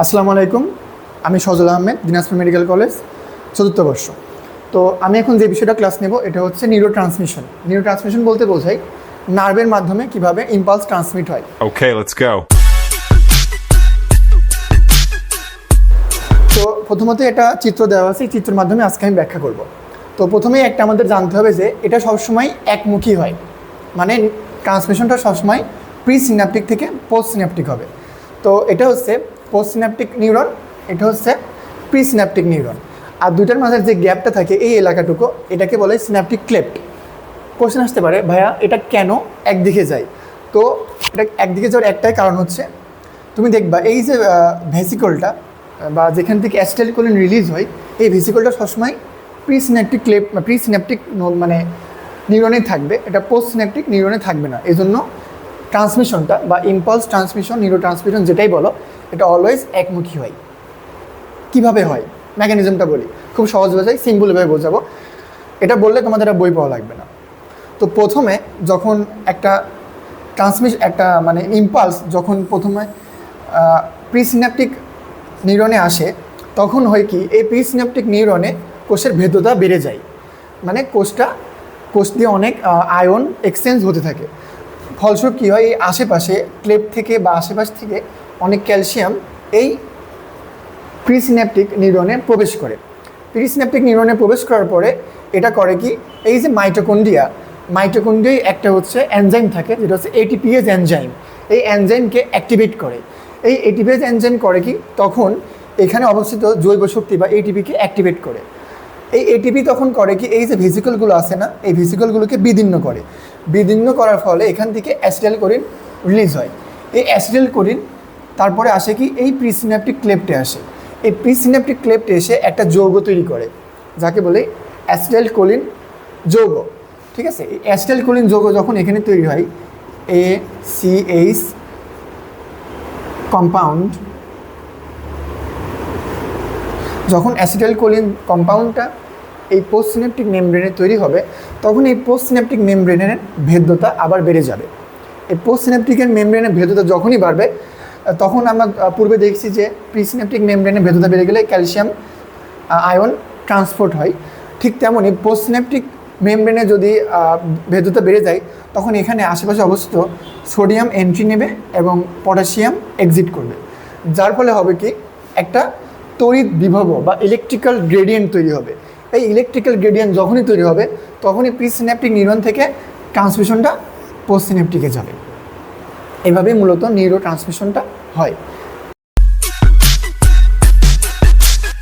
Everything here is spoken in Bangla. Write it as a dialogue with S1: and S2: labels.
S1: আসসালামু আলাইকুম। আমি সজল আহমেদ দিনাজপুর মেডিকেল কলেজ চতুর্থ বর্ষ। তো আমি এখন যে বিষয়টা ক্লাস নেব এটা হচ্ছে নিউরো ট্রান্সমিশন নিউরো ট্রান্সমিশন বলতে বোঝাই নার্ভের মাধ্যমে কীভাবে ইম্পালস ট্রান্সমিট হয়।
S2: Go.
S1: তো প্রথমত এটা চিত্র দেওয়া আছে চিত্রের মাধ্যমে আজকে আমি ব্যাখ্যা করব। তো প্রথমেই একটা আমাদের জানতে হবে যে এটা সবসময় একমুখী হয়। মানে ট্রান্সমিশনটা সবসময় প্রি সিনাপটিক থেকে পোস্ট সিনাপটিক হবে। তো এটা হচ্ছে পোস্ট সিনাপটিক নিউরন এটা হচ্ছে প্রি সিনাপটিক নিউরন আর দুইটার মাঝের যে গ্যাপটা থাকে এই এলাকাটুকু, এটাকে বলে সিনাপটিক ক্লেপ্ট কোশ্চেন আসতে পারে, ভাইয়া, এটা কেন একদিকে যায়? তো এটা একদিকে যাওয়ার একটাই কারণ হচ্ছে, তুমি দেখবা এই যে ভেসিকলটা, বা যেখান থেকে অ্যাস্টেলকোলিন রিলিজ হয়, এই ভেসিকলটা সবসময় pre synaptic cleft pre synaptic মানে নিউরনে থাকবে। এটা পোস্ট সিনাপটিক নিউরনে থাকবে না। এই জন্য ট্রান্সমিশনটা বা ইম্পালস ট্রান্সমিশন নিউরো ট্রান্সমিশন যেটাই বলো, এটা অলওয়েজ একমুখী হয়। কীভাবে হয়? মেকানিজমটা বলি। খুব সহজ বোঝাই সিম্পলভাবে বোঝাবো। এটা বললে তোমাদের বই পাওয়া লাগবে না। তো প্রথমে যখন একটা ট্রান্সমিশ একটা মানে ইম্পালস যখন প্রথমে প্রিসিনাপটিক নিউরনে আসে, তখন হয় কি, এই প্রিসিনাপটিক নিউরনে কোষের ভেদ্যতা বেড়ে যায়। মানে কোষটা, কোষ দিয়ে অনেক আয়ন এক্সচেঞ্জ হতে থাকে। ফলস্বরূপ কী হয়, এই আশেপাশে ক্লেপ থেকে বা আশেপাশ থেকে অনেক ক্যালসিয়াম এই প্রিসিন্যাপটিক নিউরনে প্রবেশ করে। প্রিসিন্যাপটিক নিউরনে প্রবেশ করার পরে এটা করে কি, এই যে মাইটোকন্ডিয়া মাইটোকন্ডিয়ায় একটা হচ্ছে এনজাইম থাকে, যেটা হচ্ছে এটিপিএস এনজাইম। এই এনজাইমকে অ্যাক্টিভেট করে। এই এটিপিএস এনজাইম করে কি, তখন এখানে অবস্থিত জৈব শক্তি বা এটিপিকে অ্যাক্টিভেট করে। এই এটিপি তখন করে কি এই যে ভেসিকলগুলো আছে না, এই ভেসিকলগুলোকে বিদীর্ণ করে। বিদীর্ণ করার ফলে এখান থেকে অ্যাসিটাইল কোরিন রিলিজ হয়। এই অ্যাসিটাইল কোরিন তারপরে আসে কি এই প্রিসিনাপটিক ক্লেপ্টে আসে। এই প্রিসিনাপটিক ক্লেপ্টে এসে একটা যৌগ তৈরি করে, যাকে বলে অ্যাসিটাইল কোলিন যৌগ। ঠিক আছে? এই অ্যাসিটাইল কোলিন যৌগ যখন এখানে তৈরি হয় এ সি এইচ কম্পাউন্ড যখন অ্যাসিটাইল কোলিন কম্পাউন্ডটা এই পোস্ট সিনেপটিক মেমব্রেনে তৈরি হবে, তখন এই পোস্ট সিনেপটিক মেমব্রেনের ভেদ্যতা আবার বেড়ে যাবে। এই পোস্ট সিনেপটিকের মেমব্রেনের ভেদ্যতা যখনই বাড়বে তখন আমরা পূর্বে দেখছি যে প্রিসিনেপটিক মেমব্রেনের ভেদ্যতা বেড়ে গেলে ক্যালসিয়াম আয়ন ট্রান্সপোর্ট হয়। ঠিক তেমনই পোস্ট সিনেপটিক মেমব্রেনে যদি ভেদ্যতা বেড়ে যায়, তখন এখানে আশেপাশে অবস্থিত সোডিয়াম এন্ট্রি নেবে এবং পটাশিয়াম এক্সিট করবে। যার ফলে হবে কি? একটা তড়িৎ বিভব বা ইলেকট্রিক্যাল গ্রেডিয়েন্ট তৈরি হবে। এই ইলেকট্রিক্যাল গ্রেডিয়েন্ট যখনই তৈরি হবে, তখনই প্রিসিন্যাপটিক নিউরন থেকে ট্রান্সমিশনটা পোস্ট সিনেপটিকে যাবে। এভাবেই মূলত নিউরো ট্রান্সমিশনটা হয়।